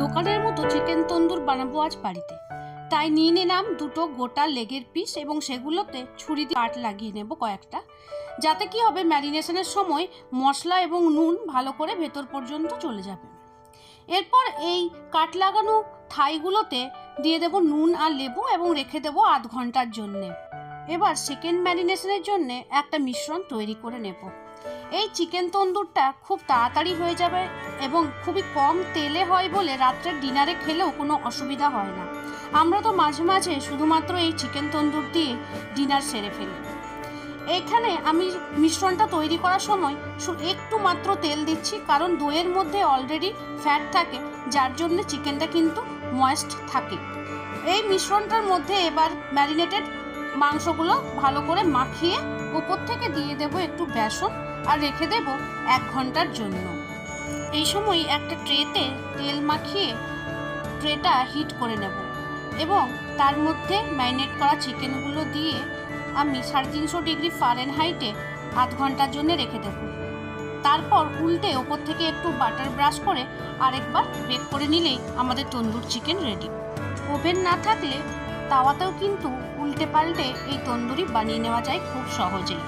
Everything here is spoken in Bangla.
দোকানের মতো চিকেন তন্দুর বানাবো আজ বাড়িতে। তাই নিয়ে নিলাম দুটো গোটা লেগের পিস এবং সেগুলোতে ছুরি দিয়ে কাট লাগিয়ে নেব কয়েকটা। যাতে কি হবে ম্যারিনেশনের সময় মশলা এবং নুন ভালো করে ভেতর পর্যন্ত চলে যাবে। এরপর এই কাট লাগানো থাইগুলোতে দিয়ে দেব নুন আর লেবু এবং রেখে দেব আধ ঘণ্টার জন্যে। এবার সেকেন্ড ম্যারিনেশনের জন্যে একটা মিশ্রণ তৈরি করে নেব। এই চিকেন তন্দুরটা খুব তাড়াতাড়ি হয়ে যাবে এবং খুবই কম তেলে হয় বলে রাত্রের ডিনারে খেলেও কোনো অসুবিধা হয় না। আমরা তো মাঝে মাঝে শুধুমাত্র এই চিকেন তন্দুর দিয়ে ডিনার সেরে ফেলি। এখানে আমি মিশ্রণটা তৈরি করার সময় একটু মাত্র তেল দিচ্ছি কারণ দইয়ের মধ্যে অলরেডি ফ্যাট থাকে, যার জন্য চিকেনটা কিন্তু ময়েস্ট থাকে। এই মিশ্রণটার মধ্যে এবার ম্যারিনেটেড মাংসগুলো ভালো করে মাখিয়ে উপর থেকে দিয়ে দেব একটু বেসন আর রেখে দেব এক ঘণ্টার জন্য। এই সময় একটা ট্রেতে তেল মাখিয়ে ট্রেটা হিট করে নেব এবং তার মধ্যে ম্যারিনেট করা চিকেনগুলো দিয়ে আমি সাড়ে তিনশো ডিগ্রি ফারেনহাইটে আধ ঘণ্টার জন্য রেখে দেব। তারপর উল্টে ওপর থেকে একটু বাটার ব্রাশ করে আরেকবার বেক করে নিলেই আমাদের তন্দুর চিকেন রেডি ওভেন না থাকলে তাওয়াতেও কিন্তু উল্টে পাল্টে এই তন্দুরি বানিয়ে নেওয়া যায় খুব সহজেই।